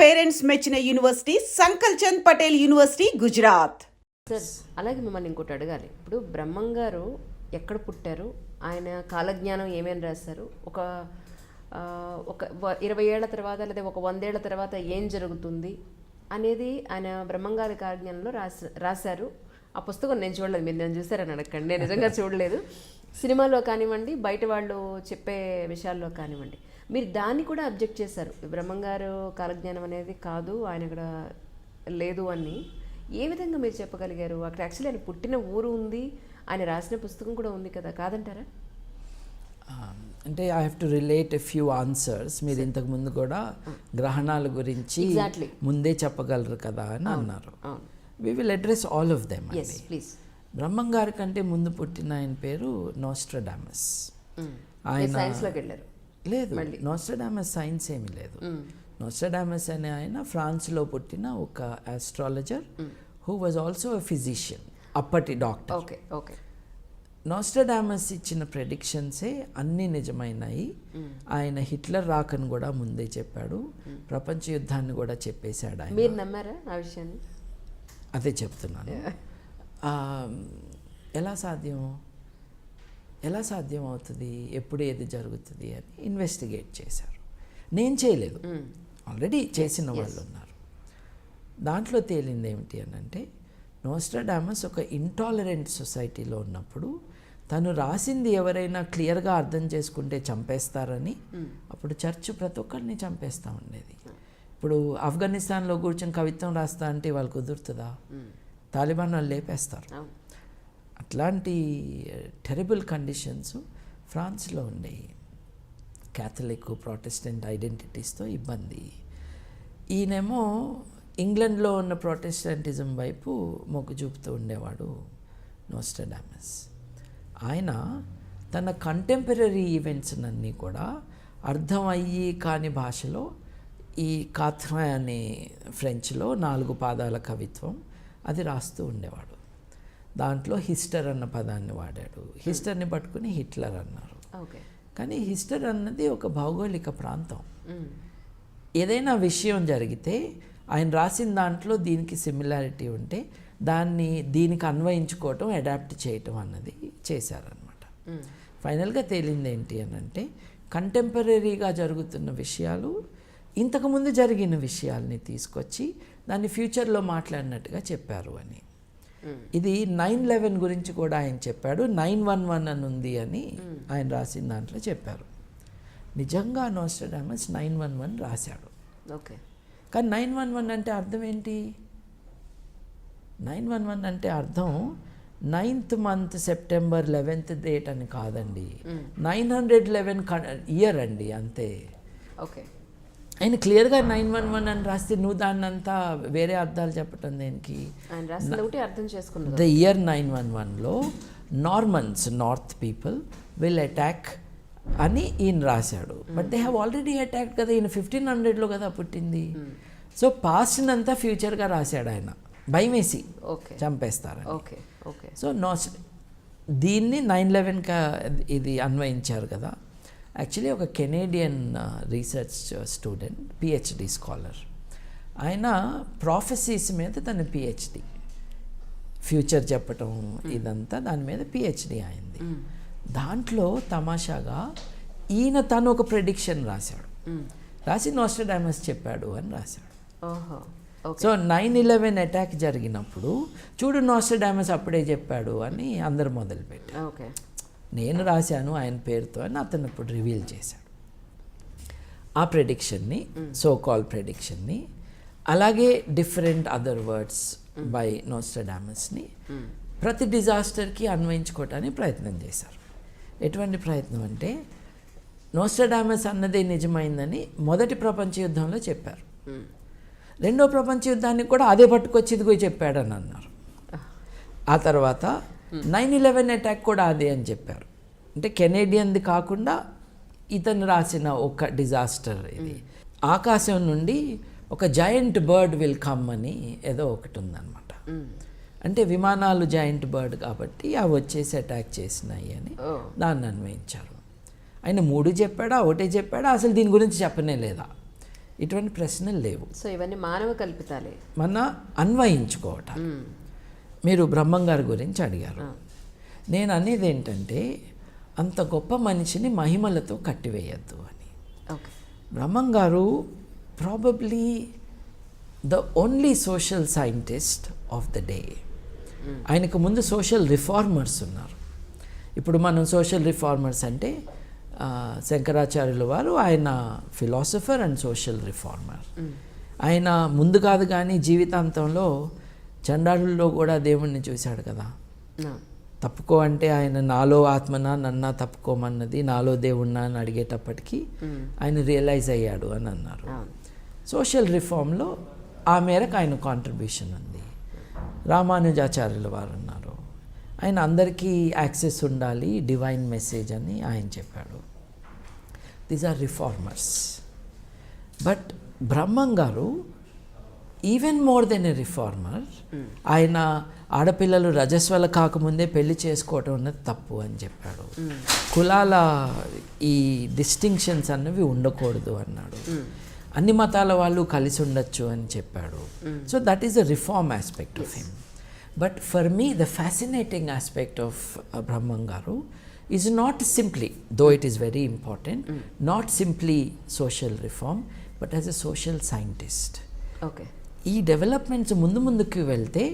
Parents మెచ్చిన university Sankalchand Patel university Gujarat. Sir అలాగే మిమ్మల్ని ఇంకోటి అడగాలి. ఇప్పుడు బ్రహ్మం గారు ఎక్కడ పుట్టారు? ఆయన కాలజ్ఞానం ఏమేమి రాశారు? ఒక ఒక వ- ఇరవై ఏళ్ళ తర్వాత లేదా ఒక వందేళ్ళ తర్వాత ఏం జరుగుతుంది అనేది ఆయన బ్రహ్మంగారి కాలజ్ఞానంలో రాసి రాశారు. ఆ పుస్తకం నేను చూడలేదు మీరు నేను చూసారని అడగండి నేను నిజంగా చూడలేదు. సినిమాలో కానివ్వండి బయట వాళ్ళు చెప్పే విషయాల్లో కానివ్వండి. మీరు దాన్ని కూడా అబ్జెక్ట్ చేశారు. బ్రహ్మంగారు కాలజ్ఞానం అనేది కాదు ఆయన ఇక్కడ లేదు అని. ఏ విధంగా మీరు చెప్పగలిగారు? అక్కడ యాక్చువల్లీ ఆయన పుట్టిన ఊరు ఉంది ఆయన రాసిన పుస్తకం కూడా ఉంది కదా కాదంటారా? అంటే I have to relate a few answers మీరు ఇంతకు ముందు కూడా గ్రహణాల గురించి. ముందే చెప్పగలరు కదా అని అన్నారు. We will address all of them yes please Brahmam గారి కంటే ముందు పుట్టిన ఆయన పేరు నోస్ట్రడామస్. ఆయన లేదు. నోస్ట్రడామస్ సైన్స్ ఏమీ లేదు. నోస్ట్రడామస్ అనే ఆయన ఫ్రాన్స్లో పుట్టిన ఒక astrologer who was also a physician అప్పటి డాక్టర్ ఓకే ఓకే. నోస్ట్రడామస్ ఇచ్చిన ప్రెడిక్షన్సే అన్నీ నిజమైనాయి. ఆయన హిట్లర్ రాకను కూడా ముందే చెప్పాడు. ప్రపంచ యుద్ధాన్ని కూడా చెప్పేశాడు ఆయన. మీరు నమ్మారా ఆ విషయాన్ని? అదే చెప్తున్నాను. ఎలా సాధ్యం ఎలా సాధ్యం అవుతుంది ఎప్పుడు ఏది జరుగుతుంది అని ఇన్వెస్టిగేట్ చేశారు. నేను చేయలేదు. ఆల్రెడీ చేసిన వాళ్ళు ఉన్నారు. దాంట్లో తేలింది ఏమిటి అని అంటే నోస్ట్రాడామస్ ఒక ఇంటాలరెంట్ సొసైటీలో ఉన్నప్పుడు తను రాసింది ఎవరైనా క్లియర్గా అర్థం చేసుకుంటే చంపేస్తారని అప్పుడు చర్చ్ ప్రతి ఒక్కరిని చంపేస్తూ ఉండేది. ఇప్పుడు ఆఫ్ఘనిస్తాన్లో కూర్చొని కవిత్వం రాస్తా అంటే వాళ్ళు కుదురుతుందా? తాలిబాన్ వాళ్ళు లేపేస్తారు. అట్లాంటి టెరబుల్ కండిషన్స్ ఫ్రాన్స్లో ఉండేవి క్యాథలిక్ ప్రొటెస్టెంట్ ఐడెంటిటీస్తో ఇబ్బంది. ఈయనేమో ఇంగ్లండ్లో ఉన్న ప్రొటెస్టెంటిజం వైపు మొగ్గు చూపుతూ ఉండేవాడు నోస్టడామస్ ఆయన తన కంటెంపరీ ఈవెంట్స్ అన్నీ కూడా అర్థం అయ్యి కాని భాషలో ఈ కాథ్రా అనే ఫ్రెంచ్లో నాలుగు పాదాల కవిత్వం అది రాస్తూ ఉండేవాడు. దాంట్లో హిస్టర్ అన్న పదాన్ని వాడాడు. హిస్టర్ని పట్టుకుని హిట్లర్ అన్నారు. ఓకే. కానీ హిస్టర్ అన్నది ఒక భౌగోళిక ప్రాంతం. ఏదైనా విషయం జరిగితే ఆయన రాసిన దాంట్లో దీనికి సిమిలారిటీ ఉంటే దాన్ని దీనికి అన్వయించుకోవటం అడాప్ట్ చేయటం అన్నది చేశారనమాట ఫైనల్గా తేలింది ఏంటి అని అంటే కంటెంపరీగా జరుగుతున్న విషయాలు ఇంతకుముందు జరిగిన విషయాల్ని తీసుకొచ్చి దాన్ని ఫ్యూచర్లో మాట్లాడినట్టుగా చెప్పారు అని. ఇది నైన్ లెవెన్ గురించి కూడా ఆయన చెప్పాడు. నైన్ వన్ వన్ అని ఉంది అని ఆయన రాసిన దాంట్లో చెప్పారు. నిజంగా నోస్టడామస్ నైన్ వన్ వన్ రాశాడు. ఓకే. కానీ నైన్ వన్ వన్ అంటే అర్థం ఏంటి? నైన్ వన్ వన్ అంటే అర్థం ninth month September eleventh date అని కాదండి. నైన్ హండ్రెడ్ లెవెన్ ఇయర్ అండి అంతే. ఓకే. ఆయన క్లియర్గా నైన్ వన్ వన్ అని రాస్తే నువ్వు దాన్ని అంతా వేరే అర్థాలు చెప్పటం దేనికి? అర్థం చేసుకున్నది ద ఇయర్ నైన్ వన్ వన్లో Normans north people will attack అని ఈయన రాశాడు. But they have already attack కదా ఈయన ఫిఫ్టీన్ హండ్రెడ్లో కదా పుట్టింది. సో పాస్ట్నంతా ఫ్యూచర్గా రాశాడు ఆయన. భయమేసి ఓకే చంపేస్తారని. ఓకే ఓకే సో నోస్ దీన్ని నైన్ లెవెన్గా ఇది అన్వయించారు కదా. యాక్చువల్లీ ఒక Canadian research student PhD scholar ఆయన ప్రాఫెసీస్ మీద తన పిహెచ్డి ఫ్యూచర్ చెప్పటం ఇదంతా దాని మీద పిహెచ్డి అయింది. దాంట్లో తమాషాగా ఈయన తను ఒక ప్రెడిక్షన్ రాశాడు. రాసి నోస్టడామస్ చెప్పాడు అని రాశాడు. సో నైన్ ఇలెవెన్ అటాక్ జరిగినప్పుడు చూడు నోస్టడామస్ అప్పుడే చెప్పాడు అని అందరు మొదలుపెట్టారు. ఓకే. నేను రాశాను ఆయన పేరుతో అని అతను ఇప్పుడు రివీల్ చేశాడు. ఆ ప్రెడిక్షన్ని సో కాల్ ప్రెడిక్షన్ని అలాగే డిఫరెంట్ అదర్ వర్డ్స్ బై నోస్టడామస్ని ప్రతి డిజాస్టర్కి అన్వయించుకోవటానికి ప్రయత్నం చేశారు. ఎటువంటి ప్రయత్నం అంటే నోస్టడామస్ అన్నదే నిజమైందని మొదటి ప్రపంచ యుద్ధంలో చెప్పారు. రెండో ప్రపంచ యుద్ధానికి కూడా అదే పట్టుకొచ్చి ఇదిగో చెప్పాడని అన్నారు. ఆ తర్వాత నైన్ ఇలెవెన్ అటాక్ కూడా అదే అని చెప్పారు. అంటే కెనేడియన్ది కాకుండా ఇతను రాసిన ఒక డిజాస్టర్ ఇది. ఆకాశం నుండి ఒక జాయింట్ బర్డ్ విల్ కమ్ అని ఏదో ఒకటి ఉందన్నమాట. అంటే విమానాలు జాయింట్ బర్డ్ కాబట్టి అవి వచ్చేసి అటాక్ చేసినాయి అని దాన్ని అన్వయించారు. ఆయన మూడు చెప్పాడా ఒకటే చెప్పాడా అసలు దీని గురించి చెప్పనే లేదా? ఇటువంటి ప్రశ్నలు లేవు. సో ఇవన్నీ మానవ కల్పితాలే. మన అన్వయించుకోవటం మీరు బ్రహ్మం గారి గురించి అడిగారు. నేను అనేది ఏంటంటే అంత గొప్ప మనిషిని మహిమలతో కట్టివేయద్దు అని. ఓకే. బ్రహ్మం గారు probably the only social scientist of the day ఆయనకు ముందు సోషల్ రిఫార్మర్స్ ఉన్నారు. ఇప్పుడు మనం సోషల్ రిఫార్మర్స్ అంటే శంకరాచార్యుల వారు ఆయన ఫిలాసఫర్ అండ్ సోషల్ రిఫార్మర్ ఆయన ముందు కాదు కానీ జీవితాంతంలో చండాలుల్లో కూడా దేవుణ్ణి చూశాడు కదా. తప్పుకో అంటే ఆయన నాలో ఆత్మన నన్న తప్పుకోమన్నది నాలో దేవుణ్ణా అని అడిగేటప్పటికీ ఆయన రియలైజ్ అయ్యాడు అని అన్నారు. సోషల్ రిఫార్మ్లో ఆ మేరకు ఆయన కాంట్రిబ్యూషన్ ఉంది. రామానుజాచార్యుల వారు ఉన్నారు ఆయన అందరికీ యాక్సెస్ ఉండాలి డివైన్ మెసేజ్ అని ఆయన చెప్పాడు. These are reformers but Brahmam గారు even more than a reformer ఆయన ఆడపిల్లలు రజస్వల కాకముందే పెళ్ళి చేసుకోవటం అన్నది తప్పు అని చెప్పాడు. కులాల ఈ డిస్టింక్షన్స్ అన్నవి ఉండకూడదు అన్నాడు. అన్ని మతాల వాళ్ళు కలిసి ఉండొచ్చు అని చెప్పాడు. So that is the reform aspect of him but for me the fascinating aspect of Brahmam గారు is not simply though it is very important not simply social reform but as a social scientist okay ఈ developments ముందు ముందుకు వెళ్తే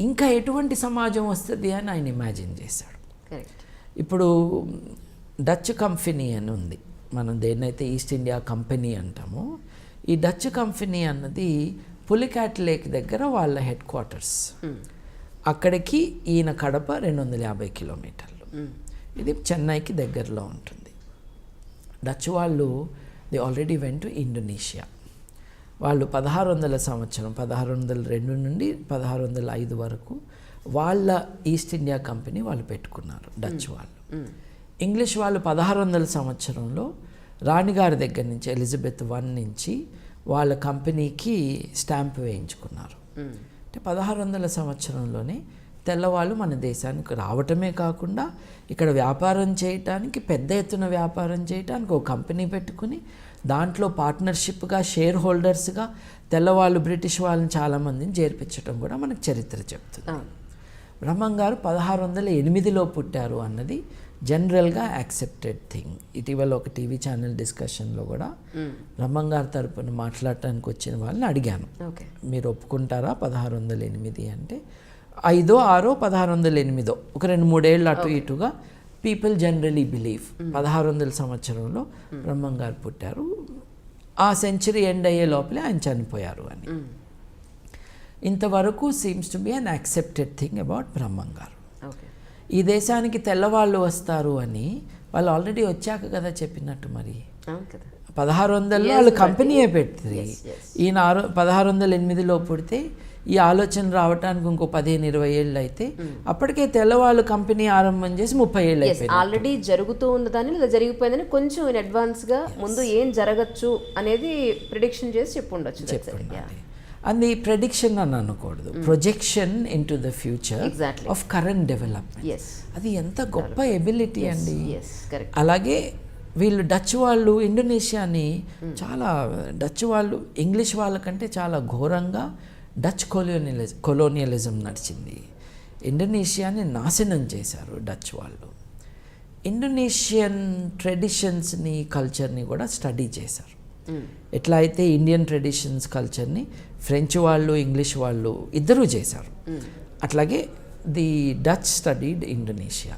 ఇంకా ఎటువంటి సమాజం వస్తుంది అని ఆయన ఇమాజిన్ చేశాడు. ఇప్పుడు డచ్ కంపెనీ అని ఉంది. మనం దేన్నైతే ఈస్ట్ ఇండియా కంపెనీ అంటామో ఈ డచ్ కంపెనీ అన్నది పులికాట్ లేక్ దగ్గర వాళ్ళ హెడ్ క్వార్టర్స్ అక్కడికి ఈయన కడప రెండు వందల యాభై కిలోమీటర్లు. ఇది చెన్నైకి దగ్గరలో ఉంటుంది. డచ్ వాళ్ళు they already went to Indonesia వాళ్ళు పదహారు వందల సంవత్సరం పదహారు వందల రెండు నుండి పదహారు వందల ఐదు వరకు వాళ్ళ ఈస్ట్ ఇండియా కంపెనీ వాళ్ళు పెట్టుకున్నారు డచ్ వాళ్ళు. ఇంగ్లీష్ వాళ్ళు పదహారు వందల సంవత్సరంలో రాణిగారి దగ్గర నుంచి ఎలిజబెత్ వన్ నుంచి వాళ్ళ కంపెనీకి స్టాంప్ వేయించుకున్నారు. అంటే పదహారు వందల సంవత్సరంలోనే తెల్లవాళ్ళు మన దేశానికి రావటమే కాకుండా ఇక్కడ వ్యాపారం చేయటానికి పెద్ద ఎత్తున వ్యాపారం చేయటానికి ఒక కంపెనీ పెట్టుకుని దాంట్లో పార్ట్నర్షిప్గా షేర్ హోల్డర్స్గా తెల్లవాళ్ళు బ్రిటిష్ వాళ్ళని చాలామందిని చేర్పించడం కూడా మనకు చరిత్ర చెప్తుంది. బ్రహ్మం గారు పదహారు వందల ఎనిమిదిలో పుట్టారు అన్నది జనరల్గా యాక్సెప్టెడ్ థింగ్. ఇటీవల ఒక టీవీ ఛానల్ డిస్కషన్లో కూడా బ్రహ్మం గారి తరపున మాట్లాడటానికి వచ్చిన వాళ్ళని అడిగాను. ఓకే. మీరు ఒప్పుకుంటారా పదహారు వందల ఎనిమిది అంటే? ఐదో ఆరో పదహారు వందల ఎనిమిదో. ఒక రెండు మూడేళ్ళు అటు ఇటుగా పీపుల్ జనరలీ బిలీవ్ పదహారు వందల సంవత్సరంలో బ్రహ్మం గారు పుట్టారు. ఆ సెంచరీ ఎండ్ అయ్యే లోపలే ఆయన చనిపోయారు అని. ఇంతవరకు seems to be an accepted thing about Brahmam గారు. ఈ దేశానికి తెల్లవాళ్ళు వస్తారు అని వాళ్ళు ఆల్రెడీ వచ్చాక కదా చెప్పినట్టు మరి. కదా. పదహారు వందల్లో వాళ్ళు కంపెనీయే పెట్టింది ఈయన ఆరు పదహారు వందల ఎనిమిదిలో పుడితే ఈ ఆలోచన రావడానికి ఇంకో పదిహేను ఇరవై ఏళ్ళు అయితే అప్పటికే తెల్లవాళ్ళు కంపెనీ ఆరంభం చేసి ముప్పై ఏళ్ళు అయిపోయింది. ఆల్రెడీ జరుగుతూ ఉన్నదాన్ని లేదా జరిగిపోయిందని కొంచెం ఇన్ అడ్వాన్స్గా ముందు ఏం జరగచ్చు అనేది ప్రిడిక్షన్ చేసి చెప్పు ఉండొచ్చు. అది ప్రెడిక్షన్ అని అనకూడదు. Projection into the future. Of current development. అది ఎంత గొప్ప ఎబిలిటీ అండి. అలాగే వీళ్ళు డచ్ వాళ్ళు ఇండోనేషియాని చాలా డచ్ వాళ్ళు ఇంగ్లీష్ వాళ్ళకంటే చాలా ఘోరంగా డచ్ కొలోనియలిజం కొలోనియలిజం నడిచింది. ఇండోనేషియాని నాశనం చేశారు డచ్ వాళ్ళు. ఇండోనేషియన్ ట్రెడిషన్స్ని కల్చర్ని కూడా స్టడీ చేశారు. ఎట్లా అయితే ఇండియన్ ట్రెడిషన్స్ కల్చర్ని ఫ్రెంచ్ వాళ్ళు ఇంగ్లీష్ వాళ్ళు ఇద్దరూ చేశారు. అట్లాగే ది డచ్ స్టడీడ్ ఇండోనేషియా.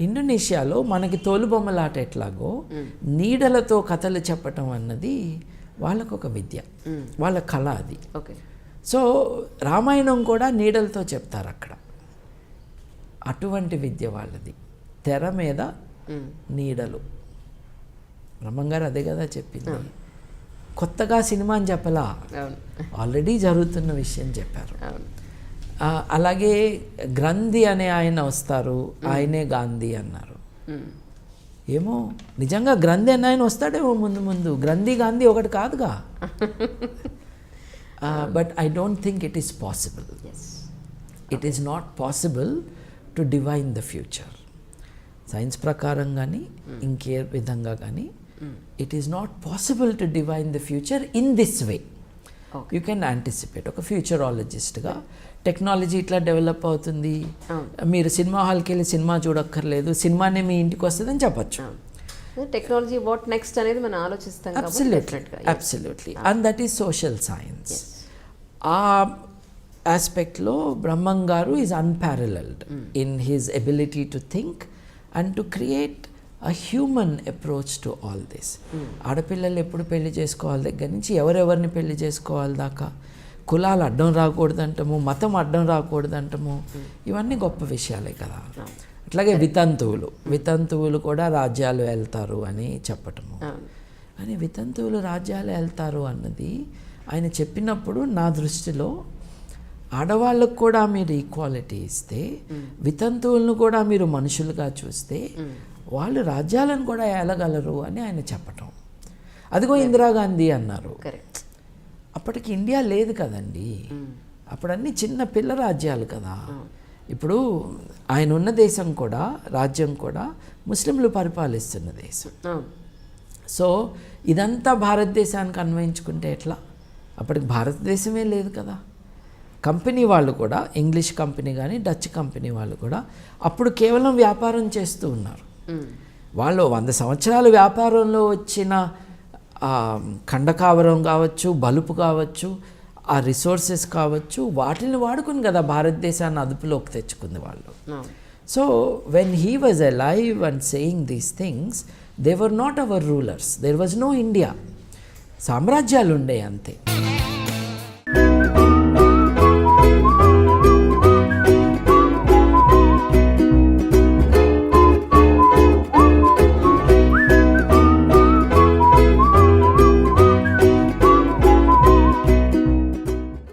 ఇండోనేషియాలో మనకి తోలుబొమ్మలాట ఎట్లాగో నీడలతో కథలు చెప్పటం అన్నది వాళ్ళకు ఒక విద్య వాళ్ళ కళ అది. ఓకే. సో రామాయణం కూడా నీడలతో చెప్తారు అక్కడ అటువంటి విద్య వాళ్ళది. తెర మీద నీడలు. బ్రహ్మంగారు అదే కదా చెప్పింది. కొత్తగా సినిమా అని చెప్పలా? ఆల్రెడీ జరుగుతున్న విషయం చెప్పారు. అలాగే గ్రంథి అనే ఆయన వస్తారు. ఆయనే గాంధీ అన్నారు. ఏమో నిజంగా గ్రంథి అనే ఆయన వస్తాడేమో ముందు ముందు. గ్రంథి గాంధీ ఒకటి కాదుగా. But I don't think it is possible. It is not possible to divine the future science ప్రకారం కానీ ఇంకే విధంగా కానీ it is not possible to divine the future in this way. You can anticipate ఒక ఫ్యూచరాలజిస్ట్గా టెక్నాలజీ ఇట్లా develop అవుతుంది. మీరు సినిమా హాల్కి వెళ్ళి సినిమా చూడక్కర్లేదు సినిమానే మీ ఇంటికి వస్తుందని చెప్పచ్చు. టెక్నాలజీ వాట్ నెక్స్ట్ అనేది మనం ఆలోచిస్తాం absolutely. Absolutely and that is social science ఆ ఆస్పెక్ట్లో బ్రహ్మం గారు is unparalleled in his ability to think and to create a human approach to all this ఆడపిల్లలు ఎప్పుడు పెళ్ళి చేసుకోవాలి? దగ్గర నుంచి ఎవరెవరిని పెళ్ళి చేసుకోవాలి దాకా? కులాలు అడ్డం రాకూడదంటము మతం అడ్డం రాకూడదంటము. ఇవన్నీ గొప్ప విషయాలే కదా. అట్లాగే వితంతువులు. వితంతువులు కూడా రాజ్యాలు వెళ్తారు అని చెప్పటము. అని వితంతువులు రాజ్యాలు వెళ్తారు అన్నది ఆయన చెప్పినప్పుడు నా దృష్టిలో ఆడవాళ్ళకు కూడా మీరు ఈక్వాలిటీ ఇస్తే వితంతువులను కూడా మీరు మనుషులుగా చూస్తే వాళ్ళు రాజ్యాలను కూడా ఏలగలరు అని ఆయన చెప్పటం. అదిగో ఇందిరాగాంధీ అన్నారు. అప్పటికి ఇండియా లేదు కదండి. అప్పుడు అన్ని చిన్న పిల్ల రాజ్యాలు కదా. ఇప్పుడు ఆయన ఉన్న దేశం కూడా రాజ్యం కూడా ముస్లింలు పరిపాలిస్తున్న దేశం. అవును సో ఇదంతా భారతదేశానికి అన్వయించుకుంటే ఎట్లా? అప్పటికి భారతదేశమే లేదు కదా. కంపెనీ వాళ్ళు కూడా ఇంగ్లీష్ కంపెనీ కానీ డచ్ కంపెనీ వాళ్ళు కూడా అప్పుడు కేవలం వ్యాపారం చేస్తూ ఉన్నారు. వాళ్ళు వంద సంవత్సరాల వ్యాపారంలో వచ్చిన ఖండకావరం కావచ్చు బలుపు కావచ్చు ఆ రిసోర్సెస్ కావచ్చు వాటిని వాడుకుని కదా భారతదేశాన్ని అదుపులోకి తెచ్చుకుంది వాళ్ళు so when he was alive and saying these things, they were not our rulers. There was no India. సామ్రాజ్యాలు ఉండే అంతే